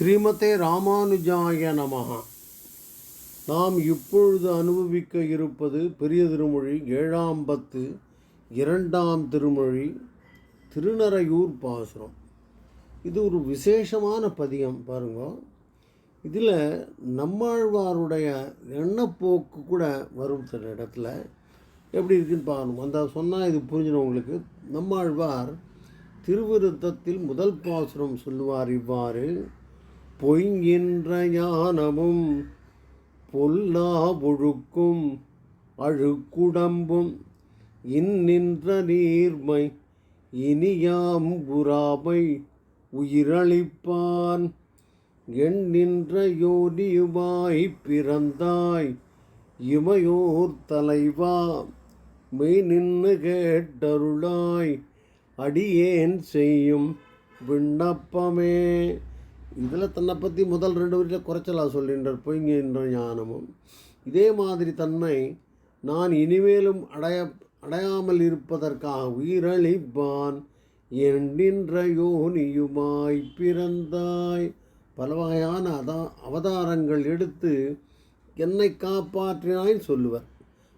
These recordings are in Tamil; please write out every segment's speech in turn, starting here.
ஸ்ரீமதே ராமானுஜாய நமகா நாம் இப்பொழுது அனுபவிக்க இருப்பது பெரிய திருமொழி ஏழாம் பத்து இரண்டாம் திருமொழி திருநறையூர் பாசுரம். இது ஒரு விசேஷமான பதியம் பாருங்க. இதில் நம்மாழ்வாருடைய எண்ணப்போக்கு கூட வரும் சில இடத்துல. எப்படி இருக்குன்னு பார்க்கணும் அந்த சொன்னால் இது புரிஞ்சிடும் உங்களுக்கு. நம்மாழ்வார் திருவிருத்தத்தில் முதல் பாசுரம் சொல்லுவார் இவ்வாறு. பொய்கின்ற ஞானமும் பொல்லா ஒழுக்கும் அழுக்குடம்பும் இந்நின்ற நீர்மை இனியாம் புறாமை உயிரளிப்பான். எண்ணின்ற யோனியுமாய் பிறந்தாய் இமையோர் தலைவா மெய் நின்று கேட்டருளாய் அடியேன் செய்யும் விண்ணப்பமே. இதில் தன்னை பற்றி முதல் ரெண்டு வரியில் குறைச்சலாக சொல்கின்றார் பொய்கின்ற ஞானமும் இதே மாதிரி தன்மை நான் இனிமேலும் அடைய அடையாமல் இருப்பதற்காக உயிரளிப்பான் எண்ணின்ற யோனியுமாய் பிறந்தாய். பல வகையான அதா அவதாரங்கள் எடுத்து என்னை காப்பாற்றினாய்னு சொல்லுவார்.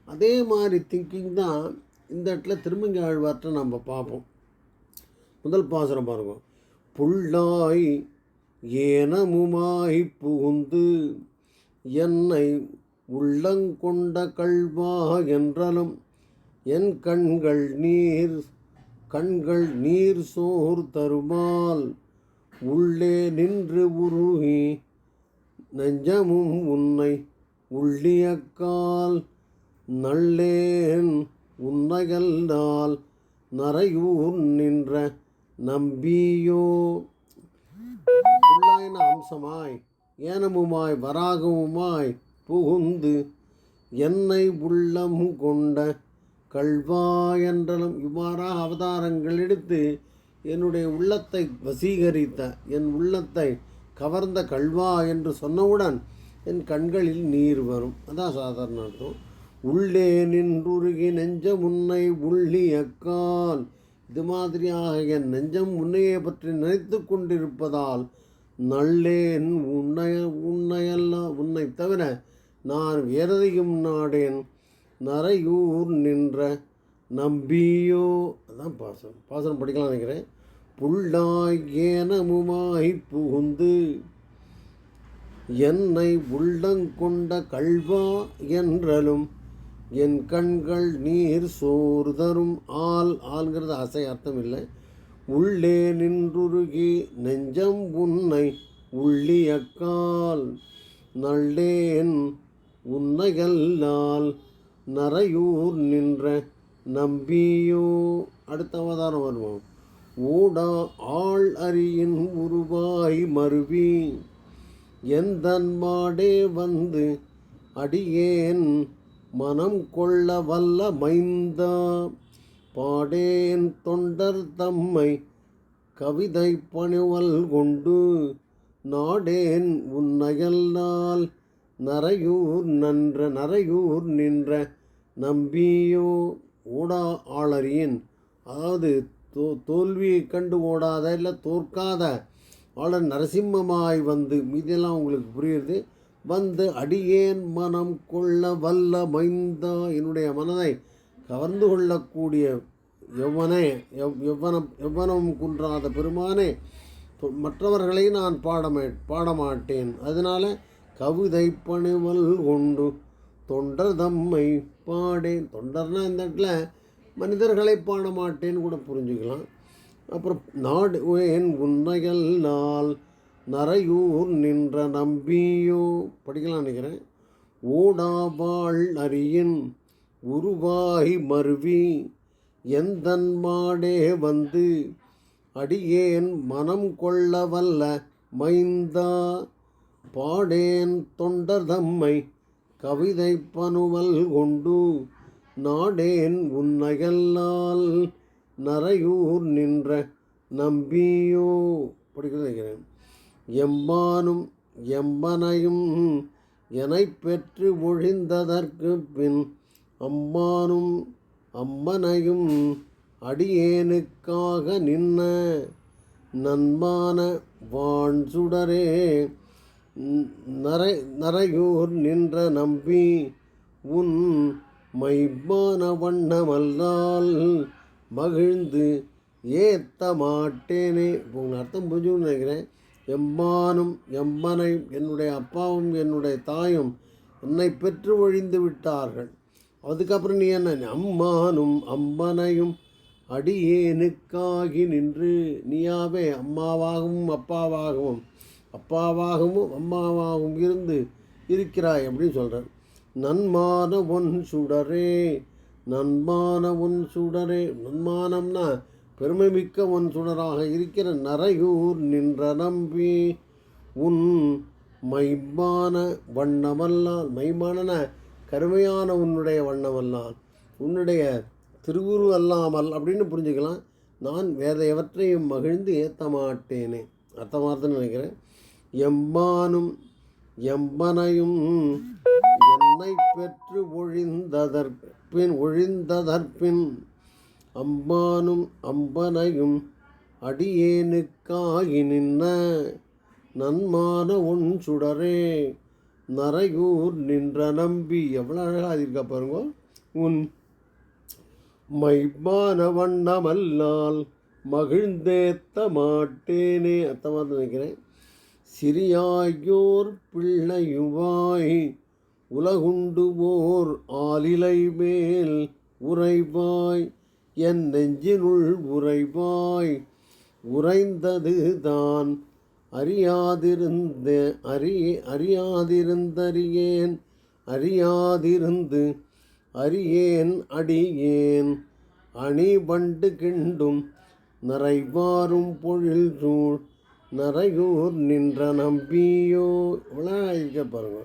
அதே மாதிரி திங்கிங் தான் இந்த இடத்துல திருமங்கி ஆழ்வார்ட்ட நம்ம பார்ப்போம். முதல் பாசுரம் பாருங்க. புல்லாய் ஏனமுமாய் புகுந்து என்னை உள்ளங்கொண்ட கல்வா என்றலும் என் கண்கள் நீர் கண்கள் நீர் சோர் தருமால் உள்ளே நின்று உருகி நெஞ்சமும் உன்னை உள்ளியக்கால் நல்லேன் உன்னையல்லால் நரையூர் நின்ற நம்பியோ உள்ளாயின அம்சமாய் ஏனமுமாய் வராகமுமாய் புகுந்து என்னை உள்ளம் கொண்ட கல்வா என்றலும் இவ்வாறாக அவதாரங்கள் எடுத்து என்னுடைய உள்ளத்தை வசீகரித்த என் உள்ளத்தை கவர்ந்த கல்வா என்று சொன்னவுடன் என் கண்களில் நீர் வரும். அதான் சாதாரண அர்த்தம். உள்ளே நின்றுருகி நெஞ்ச முன்னை உள்ளியக்கான். இது மாதிரியாக என் நெஞ்சம் உன்னையே பற்றி நினைத்து கொண்டிருப்பதால் நல்லேன் உன்னை உன்னையல்ல உன்னை தவிர நான் வேறதையும் நாடேன். நரையூர் நின்ற நம்பியோ அதான் பாசனம் பாசனம் படிக்கலாம் நினைக்கிறேன். புல்லாய் ஏனமுமாய் புகுந்து என்னை உள்ளங்கொண்ட கல்வா என்றலும் என் கண்கள் நீர் சோர்தரும் ஆள் ஆள்ங்கிறது அசை அர்த்தம் இல்லை. உள்ளே நின்றுருகி நெஞ்சம் உன்னை உள்ளியக்கால். நள்ளேன் உன்னையல்லால் நரையூர் நின்ற நம்பியோ. அடுத்த அவதாரம் வருவோம். ஊடா ஆள் அரியின் உருவாய் மருவி. எந்தன் மாடே வந்து அடியேன் மனம் கொள்ள வல்ல மைந்தா. பாடேன் தொண்டர் தம்மை கவிதை பணிவல் கொண்டு. நாடேன் உன்னையல்லால் நரையூர் நன்ற நரையூர் நின்ற நம்பியோ. ஓடா ஆளறியின். அதாவது தோ தோல்வியை கண்டு ஓடாத இல்லை தோற்காத ஆளர் நரசிம்மமாய் வந்து. மீதெல்லாம் உங்களுக்கு புரியுது வந்து அடியேன் மனம் கொள்ள வல்ல மைந்தா. என்னுடைய மனதை கவர்ந்து கொள்ளக்கூடிய எவ்வனே எவ் எவ்வனம் எவ்வனம் குன்றாத பெருமானே தொ- மற்றவர்களை நான் பாடமே பாடமாட்டேன். அதனால் கவிதை பணிவல் கொண்டு தொண்டர் தம்மை பாடேன். தொண்டர்னால் இந்த இடத்துல மனிதர்களை பாடமாட்டேன்னு கூட புரிஞ்சுக்கலாம். அப்புறம் நாடு என் உன்னைகள் நாள் நரையூர் நின்ற நம்பியோ? படிக்கலாம் நினைக்கிறேன். ஓடாவாள் அரியின் உருவாகி மருவி எந்தன் மாடே வந்து? அடியேன் மனம் கொள்ள வல்ல மைந்தா? பாடேன் தொண்டர் தம்மை கவிதை பனுவல் கொண்டு? நாடேன் உன்னையல்லால் நரையூர் நின்ற நம்பியோ? படிக்கிறது நினைக்கிறேன். எம்மானும் எம்மனையும் எனை பெற்று ஒழிந்ததற்கு பின் அம்மானும் அம்மனையும் அடியேனுக்காக நின்ன நன்மான வான் சுடரே நரை நரையூர் நின்ற நம்பி உன் மைப்பான வண்ணமல்லால் மகிழ்ந்து ஏத்த மாட்டேனே இப்போ உங்கள் அர்த்தம் புரிஞ்சுன்னு நினைக்கிறேன். எம்மானும் எம்மனையும் என்னுடைய அப்பாவும் என்னுடைய தாயும் என்னை பெற்று ஒழிந்து விட்டார்கள். அதுக்கப்புறம் நீ என்ன? அம்மானும் அம்மனையும் அடியேனுக்காகி நின்று நீயாவே அம்மாவாகவும் அப்பாவாகவும் அப்பாவாகவும் அம்மாவாகவும் இருந்து இருக்கிறாய் அப்படின்னு சொல்கிறார் நன்மான ஒன் சுடரே நன்மான ஒன் சுடரே. நன்மானம்னா பெருமை மிக்க ஒன் சுடராக இருக்கிற நரையூர் நின்ற நம்பி. உன் மைமான வண்ணமல்லால் மைமானன கருமையான உன்னுடைய வண்ணமல்லால் உன்னுடைய திருவுரு அல்லாமல் அப்படின்னு புரிஞ்சுக்கலாம். நான் வேற எவற்றையும் மகிழ்ந்து ஏற்ற மாட்டேனே அர்த்தமாக நினைக்கிறேன். எம்பானும் எம்பனையும் என்னை பெற்று ஒழிந்ததற்பின் ஒழிந்ததற்பின் அம்பானும் அம்பனையும் அடியேனுக்காகி நின்ன நன்மான உன் சுடரே. நரையூர் நின்ற நம்பி எவ்வளோ அழகாக இருக்கா பாருங்க. உன் மைமான வண்ணமல்லால் மகிழ்ந்தேத்த மாட்டேனே அத்தமாக நினைக்கிறேன். சிறியாயோர் பிள்ளையுவாய் உலகுண்டு ஓர் ஆலிலை மேல் உறைவாய் என் நெஞ்சினுள் உறைவாய் உறைந்தது தான். அறியாதிருந்த அறிய அறியாதிருந்தறியேன் அறியாதிருந்து அறியேன் அடியேன். அணி பண்டு கிண்டும் நிறைவாரும் பொழில் சூழ் நரையூர் நின்ற நம்பியோ. இவ்வளோ இருக்க பாருங்க.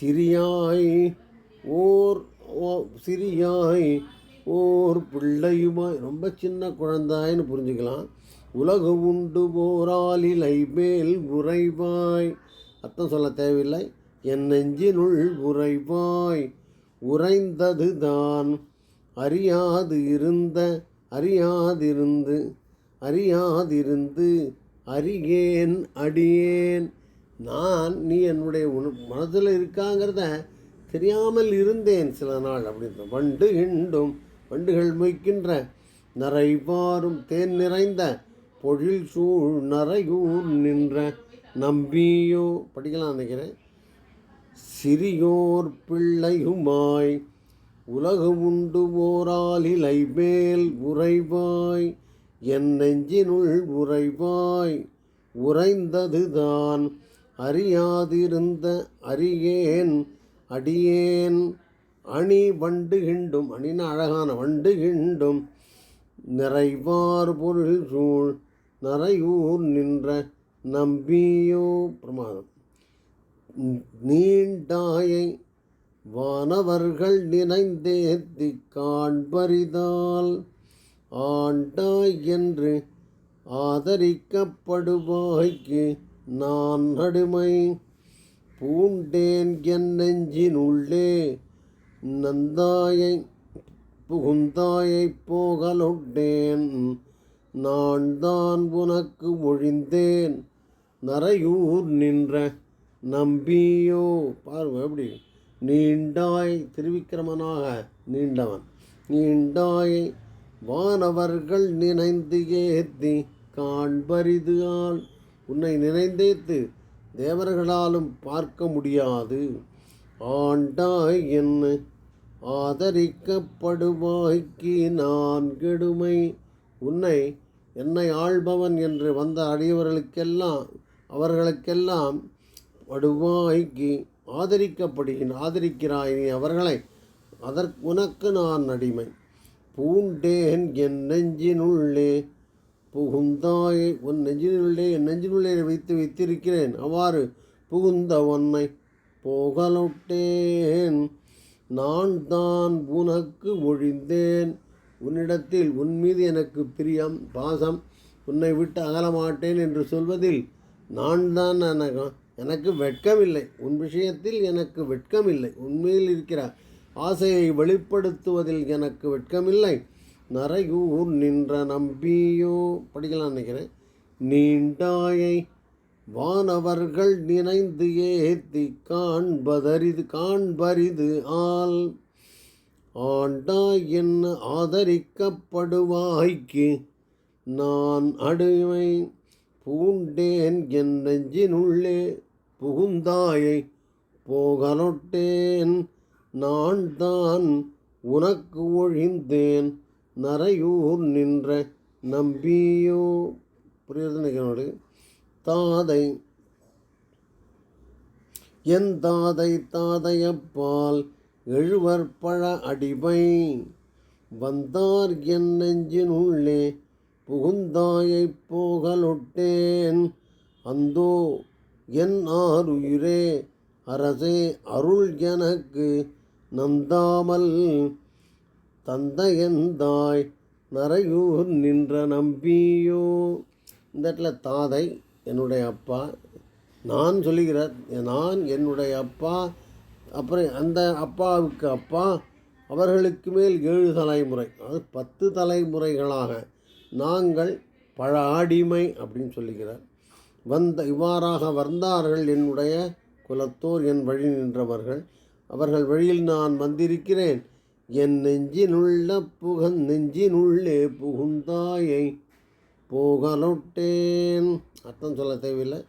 சிறியாய் ஓர் ஓ- சிறியாய் ஓர் பிள்ளையுமாய் ரொம்ப சின்ன குழந்தாயின்னு புரிஞ்சுக்கலாம். உலகு உண்டு போராலிலை மேல் உறைவாய். அர்த்தம் சொல்ல தேவையில்லை. என் நெஞ்சினுள் உறைவாய். உறைந்தது தான். அறியாது இருந்த அறியாதிருந்து அறியாதிருந்து அறியேன் அடியேன். நான் நீ என்னுடைய உண மனதில் இருக்காங்கிறத தெரியாமல் இருந்தேன் சில நாள் அப்படின்ற வண்டு இண்டும் வண்டுகள் மொய்க்கின்ற நரைவாரும் தேன் நிறைந்த பொழில் சூழ் நரையூர் நின்ற நம்பியோ படிக்கலாம் நினைக்கிறேன். சிறியோர் பிள்ளையுமாய் உலகு உண்டு ஓராலிலை மேல் உறைவாய் என் நெஞ்சினுள் உறைவாய் உறைந்ததுதான் அறியாதிருந்த அறியேன் அடியேன் அணி வண்டு கிண்டும் அணின அழகான வண்டு கிண்டும் நிறைவார் பொருள் சூழ் நரையூர் நின்ற நம்பியோ பிரமாதம். நீண்டாயை வானவர்கள் நினைந்தேத்தி காண்பரிதால் ஆண்டாய் என்று ஆதரிக்கப்படுவாய்க்கு நான் நடுமை பூண்டேன் என் நெஞ்சினுள்ளே நந்தாயை புகுந்தாயை போகலொட்டேன். நான் தான் உனக்கு ஒழிந்தேன். நரையூர் நின்ற நம்பியோ பாருங்க எப்படி? நீண்டாய் திருவிக்கிரமனாக நீண்டவன். நீண்டாய் வானவர்கள் நினைந்து ஏத்தி காண்பரிது ஆள். உன்னை நினைந்தேத்து தேவர்களாலும் பார்க்க முடியாது. ஆண்டாய் என்ன ஆதரிக்கப்படுவாய்க்கு நான் கெடுமை. உன்னை என்னை ஆள்பவன் என்று வந்த அடியவர்களுக்கெல்லாம் அவர்களுக்கெல்லாம் படுவாய்க்கு ஆதரிக்கப்படுகின் ஆதரிக்கிறாய் நீ அவர்களை. அதற்கு உனக்கு நான் அடிமை. பூண்டேன் என் நெஞ்சினுள்ளே. புகுந்தாய் உன் நெஞ்சினுள்ளே என் நெஞ்சினுள்ளே வைத்து வைத்திருக்கிறேன். அவ்வாறு புகுந்த உன்னை போகலொட்டேன். நான் தான் உனக்கு ஒழிந்தேன். உன்னிடத்தில் உன் மீது எனக்கு பிரியம் பாசம். உன்னை விட்டு அகலமாட்டேன் என்று சொல்வதில் நான் தான் எனக்கு எனக்கு வெட்கமில்லை. உன் விஷயத்தில் எனக்கு வெட்கமில்லை. உண்மையில் இருக்கிற ஆசையை வெளிப்படுத்துவதில் எனக்கு வெட்கமில்லை. நரையூர் நின்ற நம்பியோ படிக்கலாம் நினைக்கிறேன். நீண்டாயை வானவர்கள் நினைந்து ஏத்தி காண்பதரிது காண்பரிது ஆல் ஆண்டாய் என்ன ஆதரிக்கப்படுவாய்க்கு நான் அடுமை. பூண்டேன் என் நெஞ்சினுள்ளே புகுந்தாயை போகலொட்டேன். நான் தான் உனக்கு ஒழிந்தேன். நரையூர் நின்ற நம்பியோ. புரியுது நினைக்கிறேன் தாதை. என் தாதை தாதையப்பால் எழுவர் பழ அடிமை. வந்தார் என் நெஞ்சினுள்ளே புகுந்தாயைப் போகலொட்டேன். அந்தோ என் ஆருயிரே அரசே அருள் எனக்கு நந்தாமல். தந்தையந்தாய் நரையூர் நின்ற நம்பியோ. இந்த இடத்துல தாதை என்னுடைய அப்பா நான் சொல்லுகிற நான் என்னுடைய அப்பா அப்புறம் அந்த அப்பாவுக்கு அப்பா அவர்களுக்கு மேல் ஏழு தலைமுறை அது பத்து தலைமுறைகளாக நாங்கள் பழ ஆடிமை அப்படின்னு சொல்லுகிறார். வந்த இவ்வாறாக வந்தார்கள் என்னுடைய குலத்தோர் என் வழி நின்றவர்கள். அவர்கள் வழியில் நான் வந்திருக்கிறேன். என் நெஞ்சினுள்ள புகன் நெஞ்சினுள்ளே புகுந்தாயை போகலொட்டேன். அர்த்தம் சொல்ல தேவையில்லை.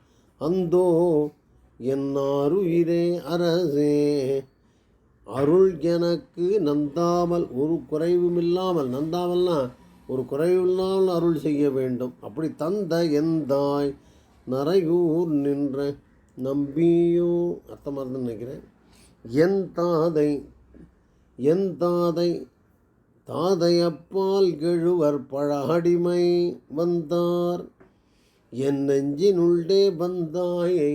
அந்தோ என்னாருயிரே அரசே. அருள் எனக்கு நந்தாமல் ஒரு குறைவும் இல்லாமல் நந்தாமல்னா ஒரு குறைவில்லாமல் அருள் செய்ய வேண்டும். அப்படி தந்த எந்தாய் நரையூர் நின்ற நம்பியோ அர்த்தமாக இருக்குன்னு நினைக்கிறேன். என் தாதை என் தாதை தாதையப்பால் கெழுவர் பழகடிமை வந்தார். என் நெஞ்சினுள்ளே வந்தாயை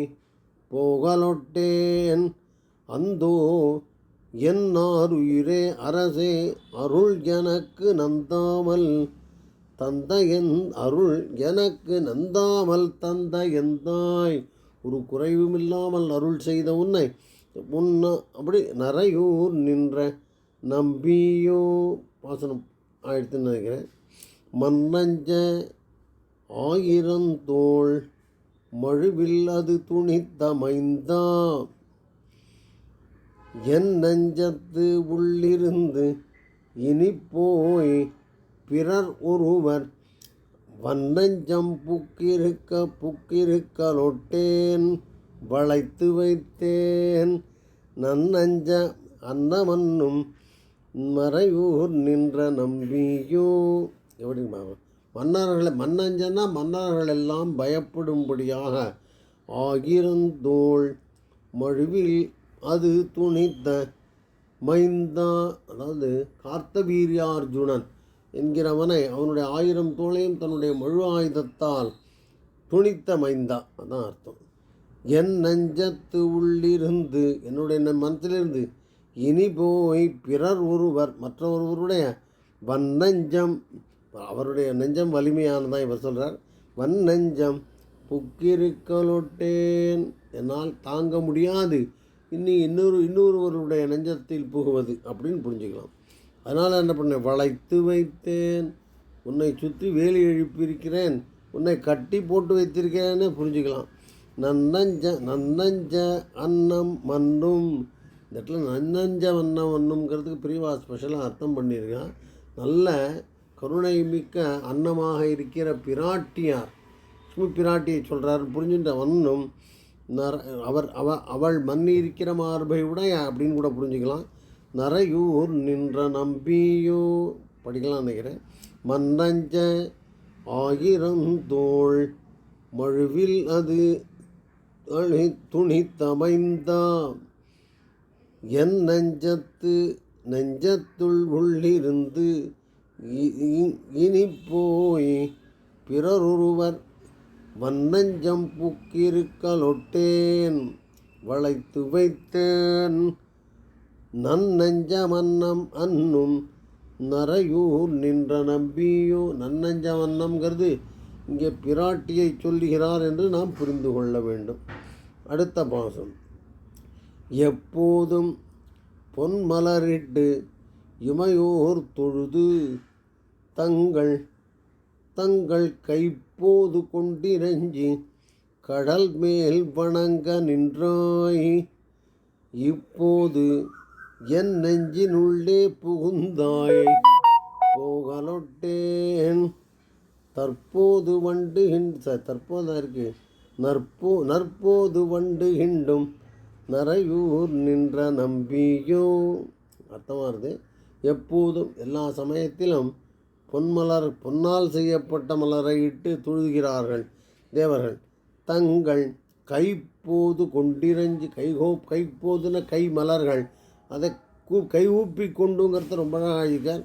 போகலொட்டேன். அந்தோ என்னாருயிரே அரசே அருள் எனக்கு நந்தாமல் தந்த அருள் எனக்கு நந்தாமல் தந்த எந்தாய் ஒரு குறைவுமில்லாமல் அருள் செய்த உன்னை முன்ன அப்படி நரையூர் நின்ற நம்பியோ பாசனம் ஆயிடுத்துன்னு நினைக்கிறேன். மன்னஞ்ச ஆயிரந்தோள் மழுவில் அது துணித்தமைந்தா என் நஞ்சத்து உள்ளிருந்து இனி போய் பிறர் ஒருவர் வன்னஞ்சம் புக்கிருக்க புக்கிருக்கலொட்டேன் வளைத்து வைத்தேன். நன்னஞ்ச அன்னமன்னும் மறையூர் நின்ற நம்பியோ. எப்படி மன்னர்களை மன்னஞ்சன்னா மன்னர்கள் எல்லாம் பயப்படும்படியாக ஆகிருந்தோள் மழுவில் அது துணித்த மைந்தா அதாவது கார்த்தவீரியார்ஜுனன் என்கிறவனை அவனுடைய ஆயிரம் தோளையும் தன்னுடைய மழு ஆயுதத்தால் துணித்த மைந்தா. அதான் அர்த்தம். என் நெஞ்சத்து உள்ளிருந்து என்னுடைய மனத்திலிருந்து இனி போய் பிறர் ஒருவர் மற்றொருவருடைய வன்னஞ்சம் அவருடைய நெஞ்சம் வலிமையானதான் இவர் சொல்கிறார் வன்னஞ்சம் புக்கிருக்கலொட்டேன் என்னால் தாங்க முடியாது. இன்னி இன்னொரு இன்னொருவருடைய நெஞ்சத்தில் புகுவது அப்படின்னு புரிஞ்சுக்கலாம். அதனால் என்ன பண்ணேன் வளைத்து வைத்தேன் உன்னை சுற்றி வேலி எழுப்பியிருக்கிறேன் உன்னை கட்டி போட்டு வைத்திருக்கிறேன்னு புரிஞ்சுக்கலாம். நன்னஞ்ச நன்னஞ்ச அன்னம் மண்ணும் இந்த இடத்துல நன்னஞ்ச வண்ணம் வண்ணுங்கிறதுக்கு பிரிவா ஸ்பெஷலாக அர்த்தம் பண்ணியிருக்கான். நல்ல கருணை மிக்க அன்னமாக இருக்கிற பிராட்டியார். லட்சுமி பிராட்டியை சொல்கிறார் புரிஞ்சுட்ட வண்ணம் நர அவர் அவ அவள் மண்ணி இருக்கிற மார்பை உடைய அப்படின்னு கூட புரிஞ்சுக்கலாம். நரையூர் நின்ற நம்பியோ படிக்கலாம் நினைக்கிறேன். மன்னஞ்ச ஆயிரம் தோள் மழுவில் அது துணி துணித்தமைந்தா என் நெஞ்சத்து நெஞ்சத்துள் உள்ளிருந்து இ- இனி போய் பிறரொருவர் வன்னஞ்சம் புக்கிருக்கலொட்டேன் வளைத்து வைத்தேன். நன்னஞ்ச மன்னம் அன்னும் நரையூர் நின்ற நம்பியோ நன்னஞ்ச மன்னம்ங்கிறது இங்கே பிராட்டியை சொல்லுகிறார் என்று நாம் புரிந்து கொள்ள வேண்டும். அடுத்த பாசம். எப்போதும் பொன்மலரிட்டு இமையோர் தொழுது தங்கள் தங்கள் கைப்போது கொண்டிரஞ்சி கடல் மேல் வணங்க நின்றாய். இப்போது என் நெஞ்சினுள்ளே புகுந்தாய். போகலொட்டேன். தற்போது வண்டு ஹிண்ட் தற்போதா இருக்கு. நற்போ நற்போது வண்டு ஹிண்டும் நிறையூர் நின்ற நம்பியோ. அர்த்தமாக இருக்குது. எப்போதும் எல்லா சமயத்திலும் பொன்மலர் பொன்னால் செய்யப்பட்ட மலரை இட்டு தொழுகிறார்கள் தேவர்கள். தங்கள் கைப்போது கொண்டிரஞ்சி கைகோ கைப்போதுன கை மலர்கள் அதை கூ கை ஊப்பி கொண்டுங்கிறது ரொம்ப அழகாக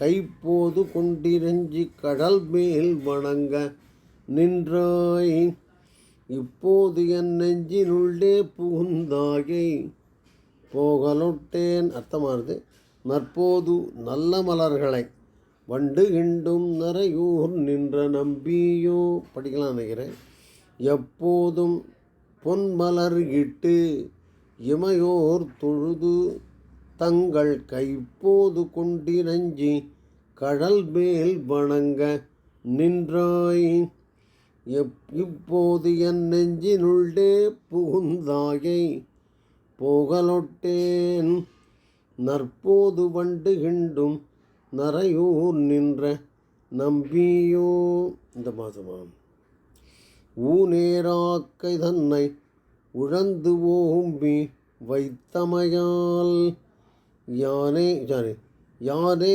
கைப்போது கொண்டிரஞ்சி கடல் மேல் வணங்க நின்றாய் இப்போது என் நெஞ்சினுள்ளே புகுந்தாயை போகலொட்டேன். அர்த்தமானது? நற்போது நல்ல மலர்களை வண்டு கிண்டும் நரையூர் நின்ற நம்பியோ? படிக்கலாம் நினைக்கிறேன். எப்போதும் பொன்மலர் இட்டு இமையோர் தொழுது தங்கள் கைப்போது கொண்டிரஞ்சி கடல் மேல் வணங்க நின்றாய். இப்போது என் நெஞ்சினுள்ளே புகுந்தாயை போகலொட்டேன். நற்போது வண்டுகிண்டும் நரையூர் நின்ற நம்பியோ. இந்த மாதமாம் ஊநேராக்கை தன்னை உழந்து ஓம்பி வைத்தமையால் யானே சாரி யானே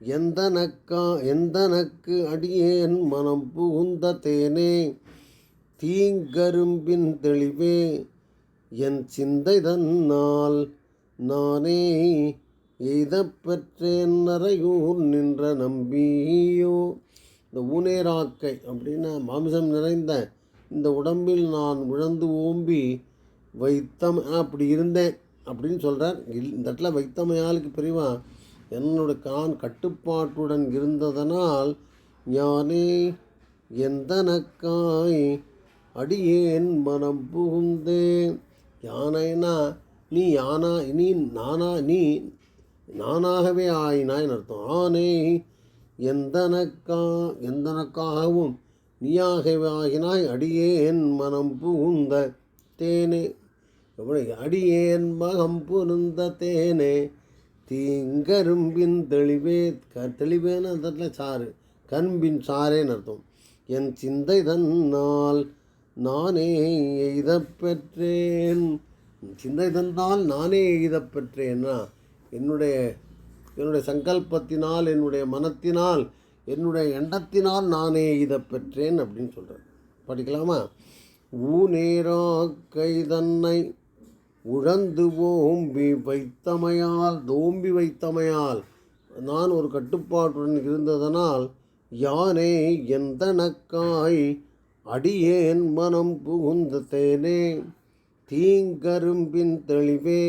எந்தனக்கா எந்தனக்கு அடியேன் மனம் புகுந்த தேனே? தீங்கரும்பின் தெளிவே என் சிந்தை தன்னால் நானே எய்தப் பெற்றேன் நரையூர் நின்ற நம்பியோ? இந்த ஊனேராக்கை அப்படின்னு மாம்சம் நிறைந்த இந்த உடம்பில் நான் உழந்து ஓம்பி வைத்தம் அப்படி இருந்தேன் அப்படின்னு சொல்கிறார் இந்த இடத்துல வைத்தமையாளுக்கு பிரிவா என்னோட கான் கட்டுப்பாட்டுடன் இருந்ததனால் ஞானே எந்தனக்காய் அடியேன் மனம் புகுந்தேன். யானைனா நீ யானா நீ நானா நீ நானாகவே ஆயினாய்னு அர்த்தம். ஆனே எந்தனக்கா எந்தனக்காகவும் நீயாகவே ஆகினாய். அடியேன் மனம் புகுந்த தேனே. எவ்வளோ அடியேன் மகம் புகுந்த தேனே. தீங்கரும்பின் தெளிவே க தெளிவேன்னு அந்த சாறு. கரும்பின் சாரேன்னு அர்த்தம். என் சிந்தை தன்னால் நானே எய்த பெற்றேன் சிந்தை தந்தால் நானே எய்த பெற்றேன்னா என்னுடைய என்னுடைய சங்கல்பத்தினால் என்னுடைய மனத்தினால் என்னுடைய எண்ணத்தினால் நானே இதை பெற்றேன் அப்படின்னு சொல்கிறேன் படிக்கலாமா? ஊ ஊநேரா கைதன்னை உழந்து ஓம்பி வைத்தமையால் தோம்பி வைத்தமையால் நான் ஒரு கட்டுப்பாட்டுடன் இருந்ததனால் யானே எந்தனக்காய் அடியேன் மனம் புகுந்த தேனே தீங்கரும்பின் தெளிவே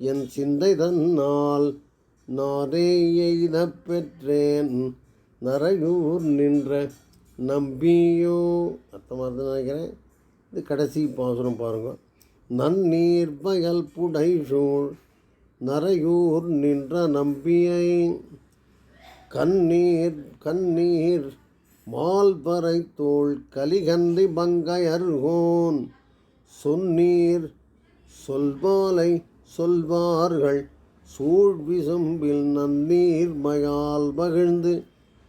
என் சிந்தை தன்னால் நானே எய்த பெற்றேன் நரையூர் நின்ற நம்பியோ அர்த்தமாக இருந்து நினைக்கிறேன். இது கடைசி பாசுரம் பாருங்கள் நன்னீர் வயல் புடைசூழ் நரையூர் நின்ற நம்பியை. கண்ணீர் கண்ணீர் மால்பறை தூள் கலிகந்தி பங்கை பங்கையர்கோன் சொன்னீர் சொல்வாலை சொல்வார்கள் சூழ்விசும்பில் நன்னீர் மயால் மகிழ்ந்து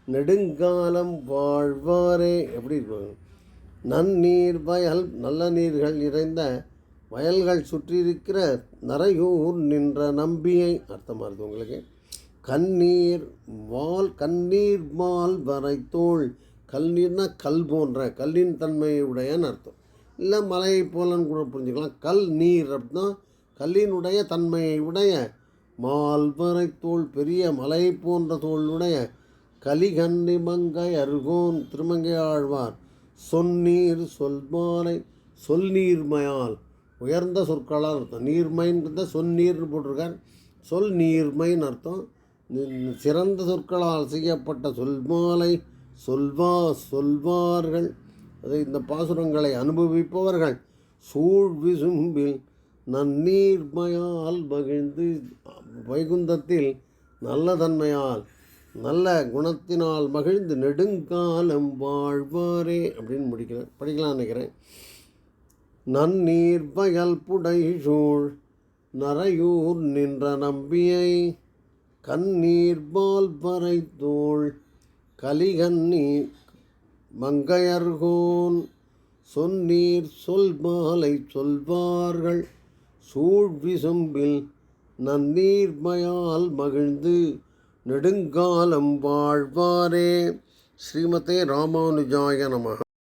நெடுங்காலம் வாழ்வாரே. எப்படி இருப்பாங்க நன்னீர் வயல் நல்ல நீர்கள் நிறைந்த வயல்கள் சுற்றியிருக்கிற நரையூர் நின்ற நம்பியை அர்த்தமாக இருக்குது உங்களுக்கு கண்ணீர் வால் கண்ணீர் மால் வரை தோள் கல்நீர்னா கல் போன்ற கல்லின் தன்மையுடையன்னு அர்த்தம்? இல்லை மலையை போலன்னு கூட புரிஞ்சுக்கலாம். கல் நீர் அப்படின்னா கல்லினுடைய தன்மையை உடைய மால்வரை தோல் பெரிய மலை போன்ற தோளுடைய கலிகன்னி மங்கை அருகோன் திருமங்கை ஆழ்வார் சொன்னீர் சொல்மாலை சொல் நீர்மையால் உயர்ந்த சொற்களால் அர்த்தம். நீர்மைன்றத சொன்னீர்னு போட்டிருக்கார். சொல் நீர்மைன்னு அர்த்தம். சிறந்த சொற்களால் செய்யப்பட்ட சொல்மாலை சொல்வா சொல்வார்கள். அது இந்த பாசுரங்களை அனுபவிப்பவர்கள். சூழ் விசும்பில் நன்னீர்மையால் மகிழ்ந்து வைகுந்தத்தில் நல்ல தன்மையால் நல்ல குணத்தினால் மகிழ்ந்து நெடுங்காலம் வாழ்வாரே அப்படின்னு முடிக்கிறேன் படிக்கலாம் நினைக்கிறேன். நன்னீர் வயல் புடைசூழ் நரையூர் நின்ற நம்பியை கண்ணீர் பால் பறைத்தோள் கலிகன்னி மங்கையர்கோன் சொன்னீர் சொல்பாலை சொல்வார்கள் சூழ்விசும்பில் நன்னீர்மையால் மகிழ்ந்து நெடுங்காலம் வாழ்வாரே. ஸ்ரீமதே ராமானுஜாய நமக